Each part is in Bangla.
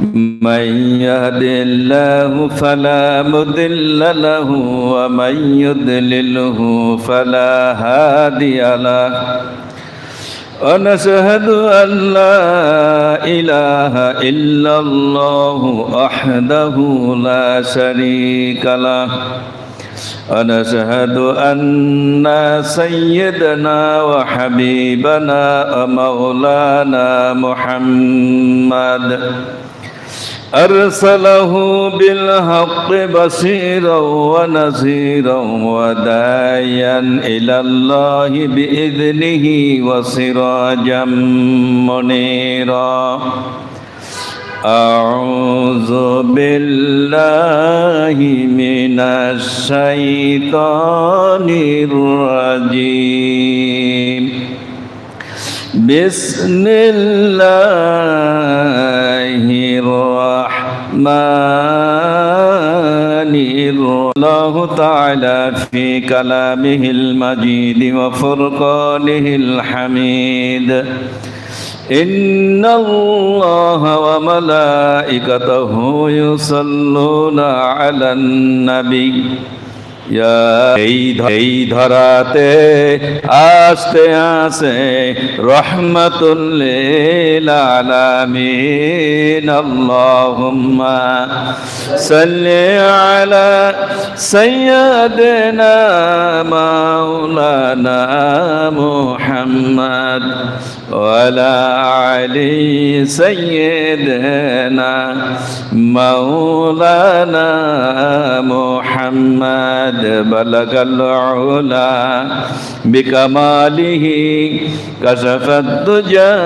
من يهد الله فلا مضل له ومن يضلله فلا هادي له. ونشهد أن لا إله إلا الله وحده لا شريك له. ونشهد أن سيدنا وحبيبنا ومولانا محمد أرسله بالحق بصيرا ونذيرا وداعيا إلى الله بإذنه وسراجا منيرا أعوذ بالله من الشيطان الرجيم بسم الله الرحمن الرحيم. الله تعالى في كلامه المجيد وفرقانه الحميد. إن الله وملائكته يصلون على النبي. এই এই ধরাতে আস্তে আসে রহমতুল্লিল আলামিন। আল্লাহুম্মা সাল্লি আলা وعلى علي سيدنا مولانا محمد بلغ العلا بكماله كشف الدجى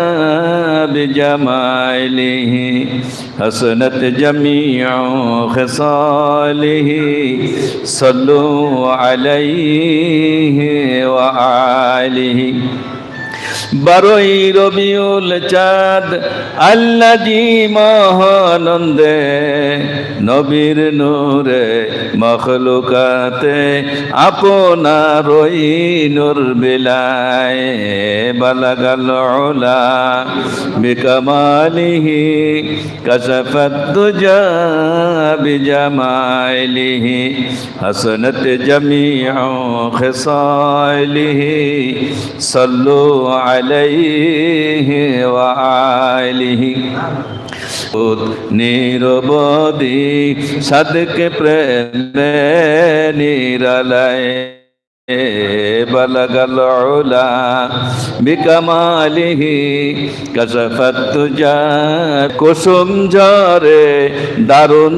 بجماله حسنت جميع خصاله صلوا عليه وآله. বারোই রবিউল চাঁদ আল্লাজি মহানন্দে নবীর নূরে মখলুকাতে আপনার ওই নূর বিলায় বালাগাল ওলা বিকমালিহি কশফত দুজা বিজামালিহি حسنت جميع خصاله صلوا عليه وآله নিরবধি সাদকে প্রেমে নিরালয় بلغ العلا بكماله كشف الدجى কুসুম ঝরে দারুণ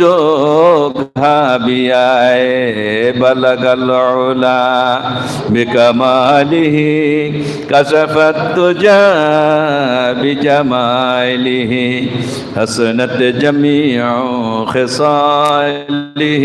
যোগ ভাবিয়ায় بلغ العلا بكماله كشف الدجى بجماله حسنت جميع خصاله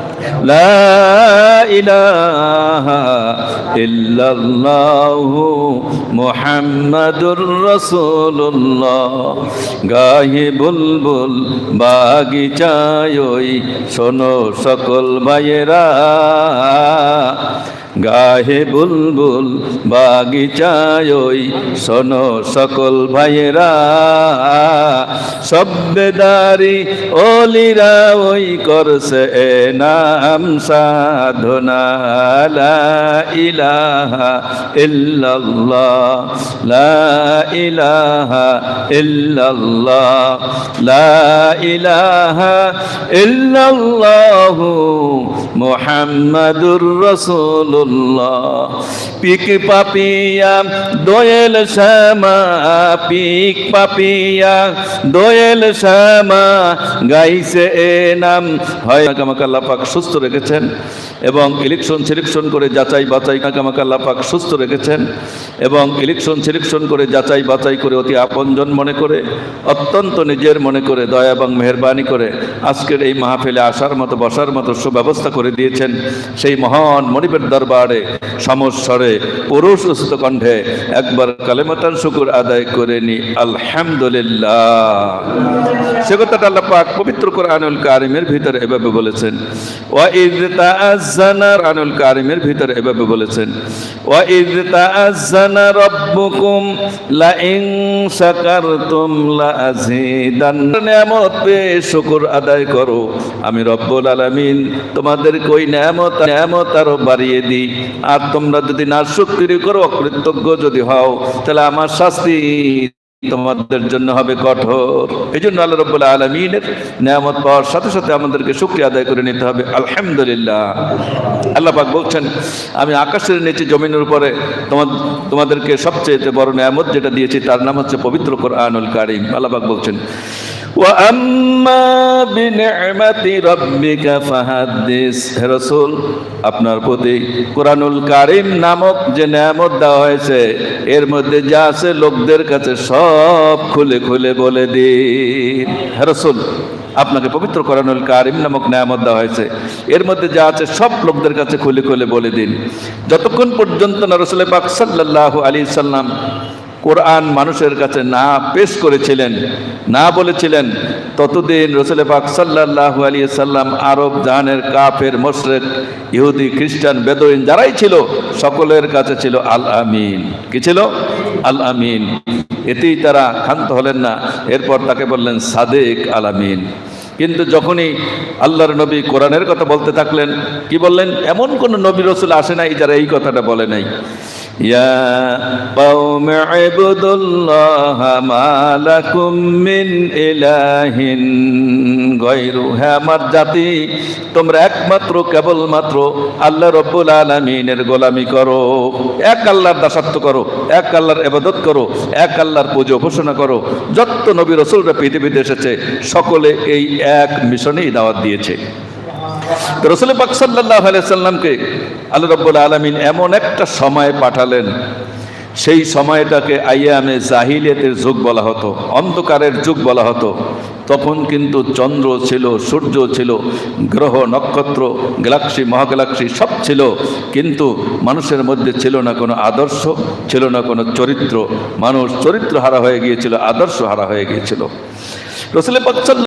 لا إله إلا الله محمد رسول الله গায়ে বুলবুল বাগিচায় ওই শোনো সকল ভাইয়েরা গাহে বুলবুল বাগিচায় ওই শোনো সকল ভাইয়েরা। সব্যদারি অলিরা ওই করছে এ নাম সাধনা। লা ইলাহা ইল্লাল্লাহ। লা ইলাহা ইল্লাল্লাহ। লা ইলাহা ইল্লাল্লাহ মুহাম্মাদুর পিক পাপিয়া, দোয়েল শ্যামা, পিক পাপিয়া, দোয়েল শ্যামা, গাইছে এ নাম। হয় আমাকে আল্লাহ পাক সুস্থ রেখেছেন এবং ইলেকশন সিলেকশন করে যাচাই বাছাই আমাকে আল্লাহ পাক সুস্থ রেখেছেন এবং ইলেকশন সিলেকশন করে যাচাই বাছাই করে অতি আপনজন মনে করে, অত্যন্ত নিজের মনে করে, দয়া এবং মেহরবানি করে আজকের এই মাহফিলে আসার মতো, বসার মতো সুব্যবস্থা করে দিয়েছেন সেই মহান মনিবের দরবারে সমস্বরে, পুরুষ উচিত কণ্ঠে একবার কালেমাতান শুকুর আদায় করে নি। আলহামদুলিল্লাহ। সে কথাটা আল্লাহ পাক পবিত্র কোরআনুল কারিমের ভিতরে এভাবে বলেছেন। কারিমের ভিতরে এভাবে বলেছেন। লা ইন শাকারতুম লা নিয়ামত আদায় করো। আমি রব্বুল আলামিন তোমাদের কই নিয়ামত নিয়ামত আরও বাড়িয়ে দিই। আর তোমরা যদি না শুকরি করো, অকৃতজ্ঞ যদি হও, তাহলে আমার শাস্তি তোমাদের জন্য হবে কঠোর। এই জন্য আল্লাহ রব্বুল আলমিনের নিয়ামত পাওয়ার সাথে সাথে আমাদেরকে শুক্রিয়া আদায় করে নিতে হবে। আলহামদুলিল্লাহ। আল্লাহ পাক বলছেন, আমি আকাশের নিচে জমিনের উপরে তোমার তোমাদেরকে সবচেয়ে বড় নিয়ামত যেটা দিয়েছি, তার নাম হচ্ছে পবিত্র কোরআনুল কারিম। আল্লাহ পাক বলছেন আপনার প্রতি কোরআনুল কারিম নামক যে নিয়ামত দেওয়া হয়েছে, এর মধ্যে যা আছে লোকদের কাছে সব খুলে খুলে বলে দিন। হেরসুল আপনাকে পবিত্র কোরআনুল কারিম নামক নেয়ামত দেওয়া হয়েছে, এর মধ্যে যা আছে সব লোকদের কাছে খুলে খুলে বলে দিন। যতক্ষণ পর্যন্ত না রসুল পাক সাল্লাহ আলী সাল্লাম কোরআন মানুষের কাছে না পেশ করেছিলেন, না বলেছিলেন, ততদিন রসুল পাক সাল্লাহ আলী সাল্লাম আরব জাহানের কাফের, মোশরেক, ইহুদি, খ্রিস্টান বেদইন যারাই ছিল, সকলের কাছে ছিল আল আমিন। কি ছিল? আল আমিন। এতেই তারা ক্ষান্ত হলেন না। এরপর তাকে বললেন, সাদেক আল আমিন। কিন্তু যখনই আল্লাহর নবী কোরআনের কথা বলতে থাকলেন, কি বললেন? এমন কোন নবী রসুল আসে নাই যারা এই কথাটা বলে নাই। يا قوم اعبدوا الله ما لكم من إله غيره হ্যাঁ আমার জাতি তোমরা একমাত্র কেবলমাত্র আল্লাহ রব্বুল আলমিনের গোলামি করো এক আল্লাহর দাসত্ব করো এক আল্লাহর এবাদত করো এক আল্লাহর পুজো ঘোষণা করো যত নবী রসুলরা পৃথিবীতে এসেছে সকলে এই এক মিশনেই দাওয়াত দিয়েছে তো রসুল পাক সাল্লাহ সাল্লামকে আল্লাহ রব্বুল আলমিন এমন একটা সময় পাঠালেন। সেই সময়টাকে আইয়ামে জাহিলিয়াতের যুগ বলা হতো, অন্ধকারের যুগ বলা হতো। তখন কিন্তু চন্দ্র ছিল, সূর্য ছিল, গ্রহ, নক্ষত্র, গ্যালাক্সি, মহাগ্যালাক্সি সব ছিল। কিন্তু মানুষের মধ্যে ছিল না কোনো আদর্শ, ছিল না কোনো চরিত্র। মানুষ চরিত্র হারা হয়ে গিয়েছিল আদর্শ হারা হয়ে গিয়েছিল। রসুল